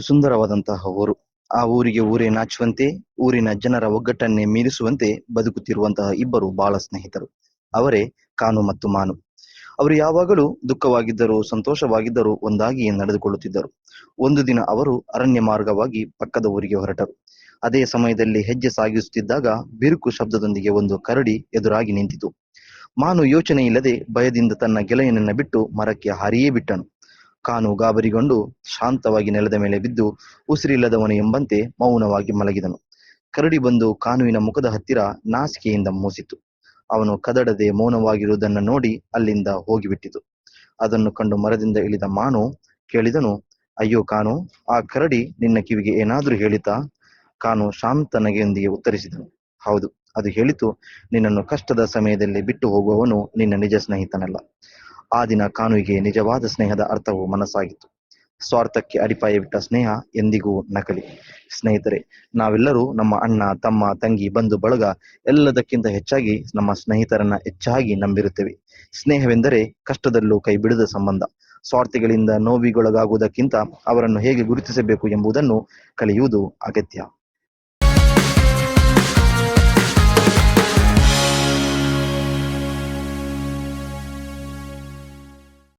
ಒಂದು ಸುಂದರವಾದಂತಹ ಊರು. ಆ ಊರಿಗೆ ಊರೇ ನಾಚುವಂತೆ, ಊರಿನ ಜನರ ಒಗ್ಗಟ್ಟನ್ನೇ ಮೀರಿಸುವಂತೆ ಬದುಕುತ್ತಿರುವಂತಹ ಇಬ್ಬರು ಬಾಳ ಸ್ನೇಹಿತರು. ಅವರೇ ಕಾನು ಮತ್ತು ಮಾನು. ಅವರು ಯಾವಾಗಲೂ ದುಃಖವಾಗಿದ್ದರೂ, ಸಂತೋಷವಾಗಿದ್ದರೂ ಒಂದಾಗಿ ನಡೆದುಕೊಳ್ಳುತ್ತಿದ್ದರು. ಒಂದು ದಿನ ಅವರು ಅರಣ್ಯ ಮಾರ್ಗವಾಗಿ ಪಕ್ಕದ ಊರಿಗೆ ಹೊರಟರು. ಅದೇ ಸಮಯದಲ್ಲಿ ಹೆಜ್ಜೆ ಸಾಗಿಸುತ್ತಿದ್ದಾಗ ಬಿರುಕು ಶಬ್ದದೊಂದಿಗೆ ಒಂದು ಕರಡಿ ಎದುರಾಗಿ ನಿಂತಿತು. ಮಾನು ಯೋಚನೆ ಇಲ್ಲದೆ ಭಯದಿಂದ ತನ್ನ ಗೆಳೆಯನನ್ನ ಬಿಟ್ಟು ಮರಕ್ಕೆ ಹಾರಿಯೇ ಬಿಟ್ಟನು. ಕಾನು ಗಾಬರಿಗೊಂಡು ಶಾಂತವಾಗಿ ನೆಲದ ಮೇಲೆ ಬಿದ್ದು ಉಸಿರಿಲ್ಲದವನು ಎಂಬಂತೆ ಮೌನವಾಗಿ ಮಲಗಿದನು. ಕರಡಿ ಬಂದು ಕಾನುವಿನ ಮುಖದ ಹತ್ತಿರ ನಾಸಿಕೆಯಿಂದ ಮೂಸಿತು. ಅವನು ಕದಡದೆ ಮೌನವಾಗಿರುವುದನ್ನು ನೋಡಿ ಅಲ್ಲಿಂದ ಹೋಗಿಬಿಟ್ಟಿತು. ಅದನ್ನು ಕಂಡು ಮರದಿಂದ ಇಳಿದ ಮಾನು ಕೇಳಿದನು, ಅಯ್ಯೋ ಕಾನು, ಆ ಕರಡಿ ನಿನ್ನ ಕಿವಿಗೆ ಏನಾದರೂ ಹೇಳಿತಾ? ಕಾನು ಶಾಂತ ನಗೆಯೊಂದಿಗೆ ಉತ್ತರಿಸಿದನು, ಹೌದು, ಅದು ಹೇಳಿತು. ನಿನ್ನನ್ನು ಕಷ್ಟದ ಸಮಯದಲ್ಲಿ ಬಿಟ್ಟು ಹೋಗುವವನು ನಿನ್ನ ನಿಜ ಸ್ನೇಹಿತನಲ್ಲ. ಆ ದಿನ ಕಾನುವಿಗೆ ನಿಜವಾದ ಸ್ನೇಹದ ಅರ್ಥವು ಮನಸ್ಸಾಗಿತ್ತು. ಸ್ವಾರ್ಥಕ್ಕೆ ಅಡಿಪಾಯ ಬಿಟ್ಟ ಸ್ನೇಹ ಎಂದಿಗೂ ನಕಲಿ. ಸ್ನೇಹಿತರೆ, ನಾವೆಲ್ಲರೂ ನಮ್ಮ ಅಣ್ಣ, ತಮ್ಮ, ತಂಗಿ, ಬಂಧು, ಬಳಗ ಎಲ್ಲದಕ್ಕಿಂತ ಹೆಚ್ಚಾಗಿ ನಮ್ಮ ಸ್ನೇಹಿತರನ್ನ ಹೆಚ್ಚಾಗಿ ನಂಬಿರುತ್ತೇವೆ. ಸ್ನೇಹವೆಂದರೆ ಕಷ್ಟದಲ್ಲೂ ಕೈ ಬಿಡದ ಸಂಬಂಧ. ಸ್ವಾರ್ಥಿಗಳಿಂದ ನೋವಿಗೊಳಗಾಗುವುದಕ್ಕಿಂತ ಅವರನ್ನು ಹೇಗೆ ಗುರುತಿಸಬೇಕು ಎಂಬುದನ್ನು ಕಲಿಯುವುದು ಅಗತ್ಯ.